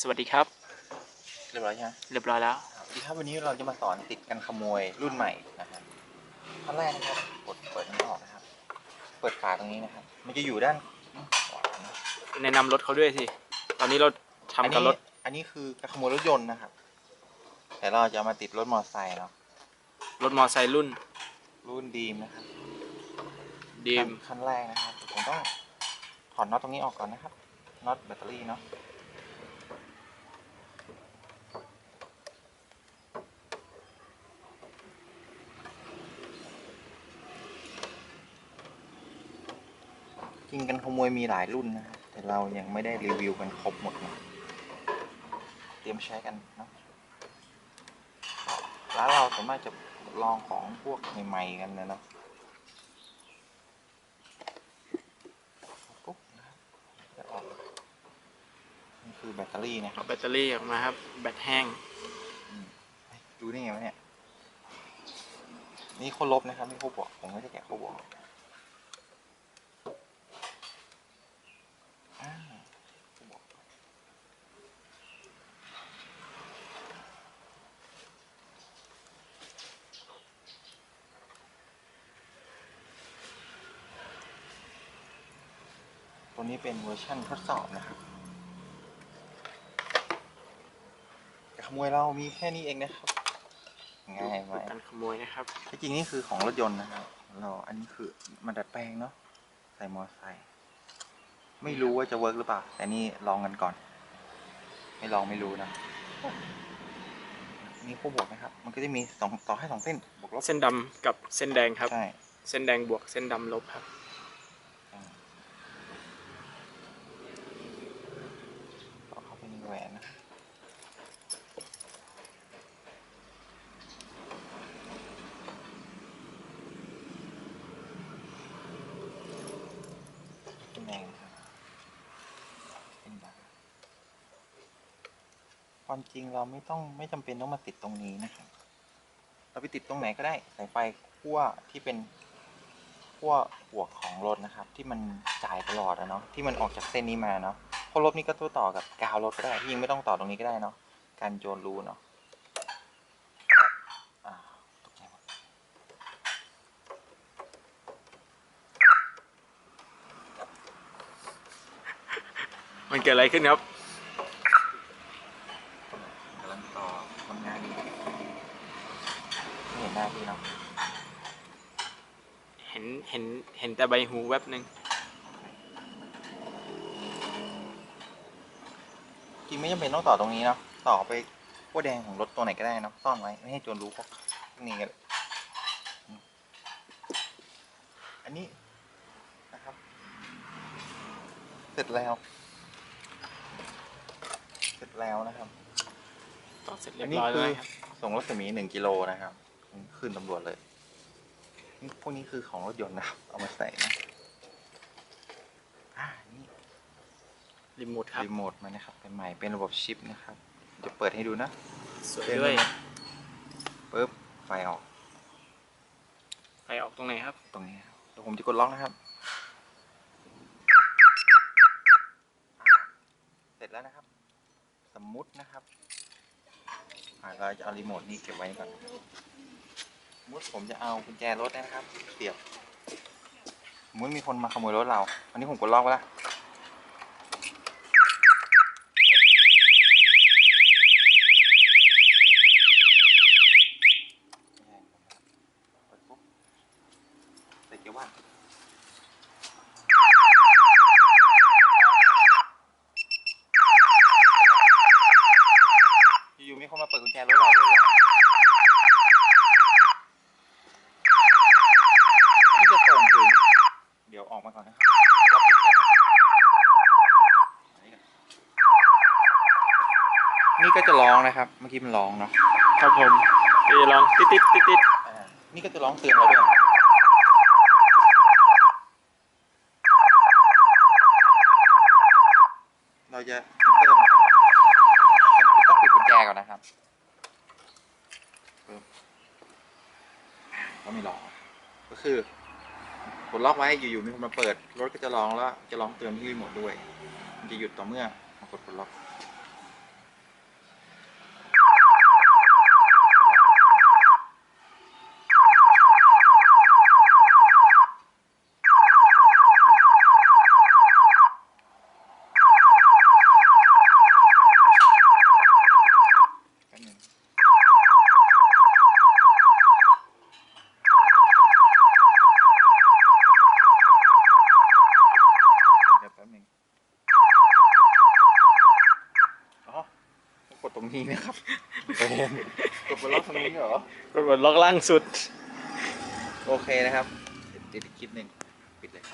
สวัสดีครับเรียบร้อยใช่ไหมเรียบร้อยแล้วสวัสดีครับวันนี้เราจะมาสอนติดกันขโมยรุ่นใหม่นะครับขั้นแรกนะครับกดเปิดนี้ออกนะครับ เปิดฝาตรงนี้นะครับ มันจะอยู่ด้านขวานะแนะนำรถเขาด้วยสิ ตอนนี้เราทำอันกับนี้รถ อันนี้คือการขโมยรถยนต์นะครับ แต่เราจะเอามาติดรถมอเตอร์ไซค์เนาะ รถมอไซค์รุ่น รุ่นดีมนะครับ ดีมขั้นขั้นแรกนะครับผมต้องถอดน็อตตรงนี้ออกก่อนนะครับ น็อตแบตเตอรี่เนาะ ริงกันขโมยมีหลายรุ่นนะครับแต่เรายังไม่ได้รีวิวกันครบหมดนะเตรียมใช้กันเนาะร้านเราสามารถจะลองของพวกใหม่ๆกันนะเนาะปุ๊บนะครับจะออกนี่คือแบตเตอรี่นะครัเอาบแบตเตอรี่ออกมาครับ แบตแห้งอืมดูได้ไงวะเนี่ย นี่โคตรลบนะครับนี่โคตรบอกผมไม่ได้แกะโคตรบอกอ่าโคตรบอก ตัวนี้เป็นเวอร์ชั่นทดสอบนะครับแต่ขโมยเรามีแค่นี้เองนะครับ ง่ายไหมการขโมยนะครับที่จริงนี่คือของรถยนต์นะครับ เราอันนี้คือมาดัดแปลงเนาะใส่มอไซค์ไม่รู้ว่าจะเวิร์กหรือเปล่า แต่นี่ลองกันก่อน ไม่ลองไม่รู้นะมีคู่บวกนะครับ มันก็จะมีสองต่อให้สองเส้นบวกลบเส้นดำกับเส้นแดงครับ ใช่ เส้นแดงบวกเส้นดำลบครับ อ่าต่อเข้าไปในแหวนนะครับเป็นแดงนะครับเป็นดำ ความจริงเราไม่ต้องไม่จำเป็นต้องมาติดตรงนี้นะครับ เราไปติดตรงไหนก็ได้สายไฟขั้วที่เป็นขั้วบวของรถนะครับ ที่มันจ่ายตลอดอะเนาะที่มันออกจากเส้นนี้มาเนาะเพราะรถนี่ก็ตัวต่อกับกาวรถก็ได้ที่งไม่ต้องต่อตรงนี้ก็ได้เนาะการโยนรูเนาะมันเกิดอะไรขึ้นครับ กำลังต่อทำงานอยู่ไม่เห็นหน้าพี่เนาะ เห็นเห็นเห็นแต่ใบหูแวบหนึ่งจริงไม่จำเป็นต้องต่อตรงนี้เนาะต่อไปขั้วแดงของรถตัวไหนก็ได้เนาะซ่อนไว้ไม่ให้โจรรู้พวกพวกนี้กันเลยอืมอันนี้นะครับ เสร็จแล้ว เสร็จแล้วนะครับต่อเสร็จเรีอัยนบนี้ร้อยคืแล้วอครับส่งรถสมีหนึ่งกิโลนะครับ ขึ้นตำรวจเลย นี่พวกนี้คือของรถยนต์นะครับ เอามาใส่นะอ่านี่รีโมทครับรีโมทมานะครับเป็นใหม่เป็นระบบชิปนะครับจะเปิดให้ดูนะสวยด้วยปึ๊บไฟออก ไฟออกตรงไหนครับ ตรงนี้ครับเดี๋ยวผมจะกดล็อกนะครับอ่าเสร็จแล้วนะครับ สมมุตินะครับอ่าเราจะเอารีโมทนี่เก็บไว้ก่อนส มมติผมจะเอากุญแจรถนะครับเสียบมมติมีคนมาขโมยรถเรา อันนี้ผมกดล็อกไว้แล้วเปิดปุ๊บใส่เกียร์ว่าอยู่ๆมีคนมาเปิดกุญแจรถเราเลยอันนี้จะส่งถึง เดี๋ยวออกมาก่อนนะครับเดี๋ยวเราปิดเสียงนะครับอันนี้ก่อน นี่ก็จะร้องนะครับ เมื่อกี้มันร้องเนาะครับผมเดี๋ยวจะลองติดติดติดติดอ่านี่ก็จะร้องเตือนเราด้วย เราจะเซ็นเซอร์นะครับต้องปิดกุญแจก่อนนะครับปึ๊บก็ไม่ร้อง ก็คือ กดล็อกไว้อยู่ๆมีคนมาเปิด รถก็จะร้องแล้วจะร้องเตือนที่รีโมทด้วย มันจะหยุดต่อเมื่อมากดกดล็อก นี้นะครับเป็นกดบนล็อกตรงนี้เหรอกดล็อกล่างสุด โอเคนะครับเดี๋ยวอีกคลิปหนึ่งปิดเลยครับ